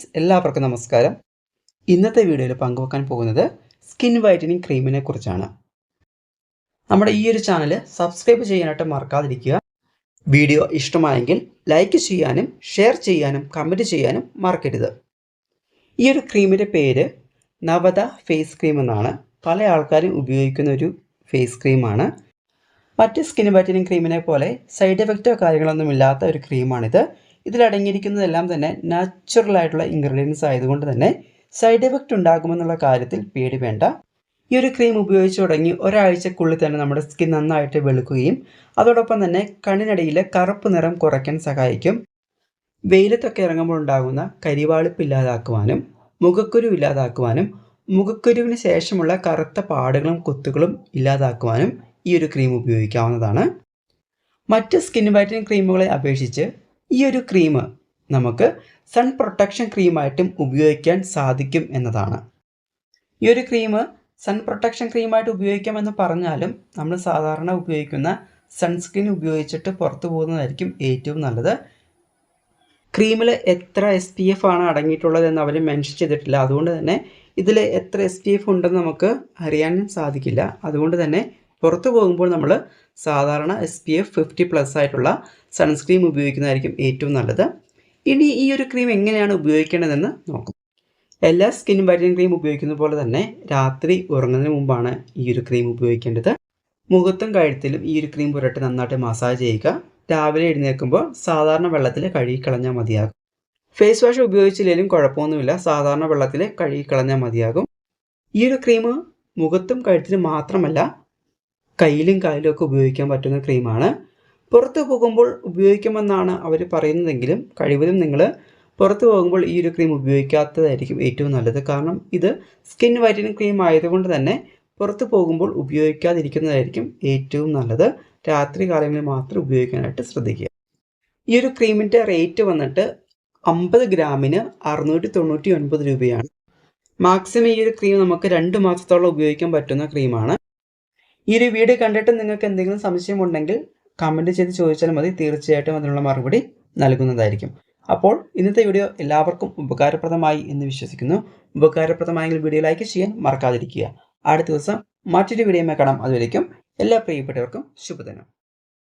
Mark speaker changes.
Speaker 1: Friends എല്ലാവർക്കും നമസ്കാരം. ഇന്നത്തെ വീഡിയോയിൽ പങ്കുവെക്കാൻ പോകുന്നത് സ്കിൻ വൈറ്റനിങ് ക്രീമിനെ കുറിച്ചാണ്. നമ്മുടെ ഈ ഒരു ചാനൽ സബ്സ്ക്രൈബ് ചെയ്യാനായിട്ട് മറക്കാതിരിക്കുക. വീഡിയോ ഇഷ്ടമായെങ്കിൽ ലൈക്ക് ചെയ്യാനും ഷെയർ ചെയ്യാനും കമന്റ് ചെയ്യാനും മറക്കരുത്. ഈ ഒരു ക്രീമിന്റെ പേര് നവത ഫേസ് ക്രീം എന്നാണ്. പല ആൾക്കാരും ഉപയോഗിക്കുന്ന ഒരു ഫേസ് ക്രീമാണ്. മറ്റ് സ്കിൻ വൈറ്റനിങ് ക്രീമിനെ പോലെ സൈഡ് എഫക്റ്റോ കാര്യങ്ങളൊന്നും ഇല്ലാത്ത ഒരു ക്രീമാണിത്. ഇതിലടങ്ങിയിരിക്കുന്നതെല്ലാം തന്നെ നാച്ചുറൽ ആയിട്ടുള്ള ഇൻഗ്രീഡിയൻസ് ആയതുകൊണ്ട് തന്നെ സൈഡ് എഫക്റ്റ് ഉണ്ടാകുമെന്നുള്ള കാര്യത്തിൽ പേടി വേണ്ട. ഈ ഒരു ക്രീം ഉപയോഗിച്ച് തുടങ്ങി ഒരാഴ്ചക്കുള്ളിൽ തന്നെ നമ്മുടെ സ്കിൻ നന്നായിട്ട് വെളുക്കുകയും അതോടൊപ്പം തന്നെ കണ്ണിനടിയിലെ കറുപ്പ് നിറം കുറയ്ക്കാൻ സഹായിക്കും. വെയിലത്തൊക്കെ ഇറങ്ങുമ്പോൾ ഉണ്ടാകുന്ന കരിവാളിപ്പ് ഇല്ലാതാക്കുവാനും മുഖക്കുരു ഇല്ലാതാക്കുവാനും മുഖക്കുരുവിന് ശേഷമുള്ള കറുത്ത പാടുകളും കുത്തുകളും ഇല്ലാതാക്കുവാനും ഈ ഒരു ക്രീം ഉപയോഗിക്കാവുന്നതാണ്. മറ്റ് സ്കിൻ വൈറ്റനിങ് ക്രീമുകളെ അപേക്ഷിച്ച് ഈ ഒരു ക്രീം നമുക്ക് സൺ പ്രൊട്ടക്ഷൻ ക്രീമായിട്ടും ഉപയോഗിക്കാൻ സാധിക്കും എന്നതാണ്. ഈ ഒരു ക്രീം സൺ പ്രൊട്ടക്ഷൻ ക്രീമായിട്ട് ഉപയോഗിക്കാമെന്ന് പറഞ്ഞാലും നമ്മൾ സാധാരണ ഉപയോഗിക്കുന്ന സൺസ്ക്രീൻ ഉപയോഗിച്ചിട്ട് പുറത്തു പോകുന്നതായിരിക്കും ഏറ്റവും നല്ലത്. ക്രീമിൽ എത്ര എസ് പി എഫ് ആണ് അടങ്ങിയിട്ടുള്ളത് എന്ന് അവർ മെൻഷൻ ചെയ്തിട്ടില്ല. അതുകൊണ്ട് തന്നെ ഇതിൽ എത്ര എസ് പി എഫ് ഉണ്ടെന്ന് നമുക്ക് അറിയാനും സാധിക്കില്ല. അതുകൊണ്ട് തന്നെ പുറത്തു പോകുമ്പോൾ നമ്മൾ സാധാരണ S P F fifty plus ആയിട്ടുള്ള സൺസ്ക്രീം ഉപയോഗിക്കുന്നതായിരിക്കും ഏറ്റവും നല്ലത്. ഇനി ഈ ഒരു ക്രീം എങ്ങനെയാണ് ഉപയോഗിക്കേണ്ടതെന്ന് നോക്കാം. എല്ലാ സ്കിൻ വൈറ്റനിങ് ക്രീം ഉപയോഗിക്കുന്ന പോലെ തന്നെ രാത്രി ഉറങ്ങുന്നതിന് മുമ്പാണ് ഈ ഒരു ക്രീം ഉപയോഗിക്കേണ്ടത്. മുഖത്തും കഴുത്തിലും ഈ ഒരു ക്രീം പുരട്ടി നന്നായിട്ട് മസാജ് ചെയ്യുക. രാവിലെ എഴുന്നേൽക്കുമ്പോൾ സാധാരണ വെള്ളത്തിൽ കഴുകിക്കളഞ്ഞാൽ മതിയാകും. ഫേസ് വാഷ് ഉപയോഗിച്ചില്ലെങ്കിലും കുഴപ്പമൊന്നുമില്ല. സാധാരണ വെള്ളത്തിൽ കഴുകിക്കളഞ്ഞാൽ മതിയാകും. ഈ ഒരു ക്രീം മുഖത്തും കഴുത്തിലും മാത്രമല്ല കയ്യിലും കാലിലും ഒക്കെ ഉപയോഗിക്കാൻ പറ്റുന്ന ക്രീമാണ്. പുറത്ത് പോകുമ്പോൾ ഉപയോഗിക്കുമെന്നാണ് അവർ പറയുന്നതെങ്കിലും കഴിവതും നിങ്ങൾ പുറത്ത് പോകുമ്പോൾ ഈ ഒരു ക്രീം ഉപയോഗിക്കാത്തതായിരിക്കും ഏറ്റവും നല്ലത്. കാരണം ഇത് സ്കിൻ വൈറ്റനിങ് ക്രീം ആയതുകൊണ്ട് തന്നെ പുറത്ത് പോകുമ്പോൾ ഉപയോഗിക്കാതിരിക്കുന്നതായിരിക്കും ഏറ്റവും നല്ലത്. രാത്രി കാലങ്ങളിൽ മാത്രം ഉപയോഗിക്കാനായിട്ട് ശ്രദ്ധിക്കുക. ഈ ഒരു ക്രീമിന്റെ റേറ്റ് വന്നിട്ട് അമ്പത് ഗ്രാമിന് അറുന്നൂറ്റി തൊണ്ണൂറ്റി ഒൻപത് രൂപയാണ്. മാക്സിമം ഈ ഒരു ക്രീം നമുക്ക് രണ്ട് മാസത്തോളം ഉപയോഗിക്കാൻ പറ്റുന്ന ക്രീമാണ്. ഈ ഒരു വീഡിയോ കണ്ടിട്ട് നിങ്ങൾക്ക് എന്തെങ്കിലും സംശയമുണ്ടെങ്കിൽ കമന്റ് ചെയ്ത് ചോദിച്ചാൽ മതി. തീർച്ചയായിട്ടും അതിനുള്ള മറുപടി നൽകുന്നതായിരിക്കും. അപ്പോൾ ഇന്നത്തെ വീഡിയോ എല്ലാവർക്കും ഉപകാരപ്രദമായി എന്ന് വിശ്വസിക്കുന്നു. ഉപകാരപ്രദമായെങ്കിൽ വീഡിയോ ലൈക്ക് ചെയ്യാൻ മറക്കാതിരിക്കുക. അടുത്ത ദിവസം മറ്റൊരു വീഡിയോ കാണാം. അതുവരേക്കും എല്ലാ പ്രിയപ്പെട്ടവർക്കും ശുഭദിനം.